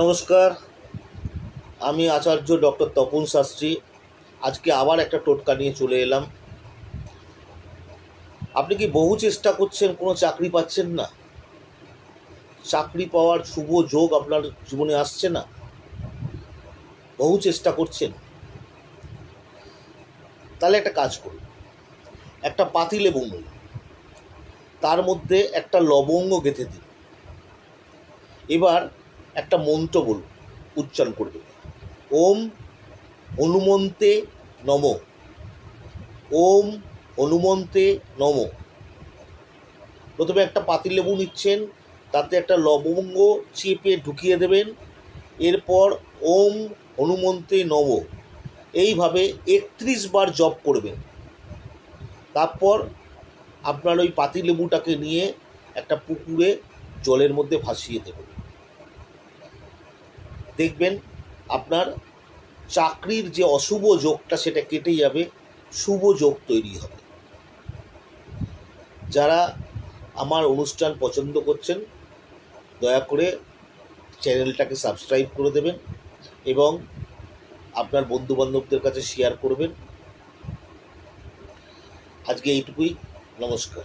নমস্কার, আমি আচার্য ডক্টর তপন শাস্ত্রী। আজকে আবার একটা টোটকা নিয়ে চলে এলাম। আপনি কি বহু চেষ্টা করছেন, কোনো চাকরি পাচ্ছেন না? চাকরি পাওয়ার শুভ যোগ আপনার জীবনে আসছে না? বহু চেষ্টা করছেন। তাহলে একটা কাজ করুন। একটা পাতিলেবু নিন তার মধ্যে একটা লবঙ্গ গেঁথে দিন। এবার একটা মন্ত্র বলুন, উচ্চারণ করবে ওম হনুমন্তে নম। ওম হনুমন্তে নম। প্রথমে একটা পাতিলেবু নিচ্ছেন, তাতে একটা লবঙ্গ চেপে ঢুকিয়ে দেবেন। এরপর ওম হনুমন্তে নম। এইভাবে একত্রিশ বার জপ করবেন। তারপর আপনার ওই পাতিলেবুটাকে নিয়ে একটা পুকুরে জলের মধ্যে ভাসিয়ে দেবেন। দেখবেন আপনার চাকরির যে অশুভ যোগটা সেটা কেটে যাবে, শুভ যোগ তৈরি হবে। যারা আমার অনুষ্ঠান পছন্দ করছেন, দয়া করে চ্যানেলটাকে সাবস্ক্রাইব করে দেবেন এবং আপনার বন্ধুবান্ধবদের কাছে শেয়ার করবেন। আজকে এইটুকুই, নমস্কার।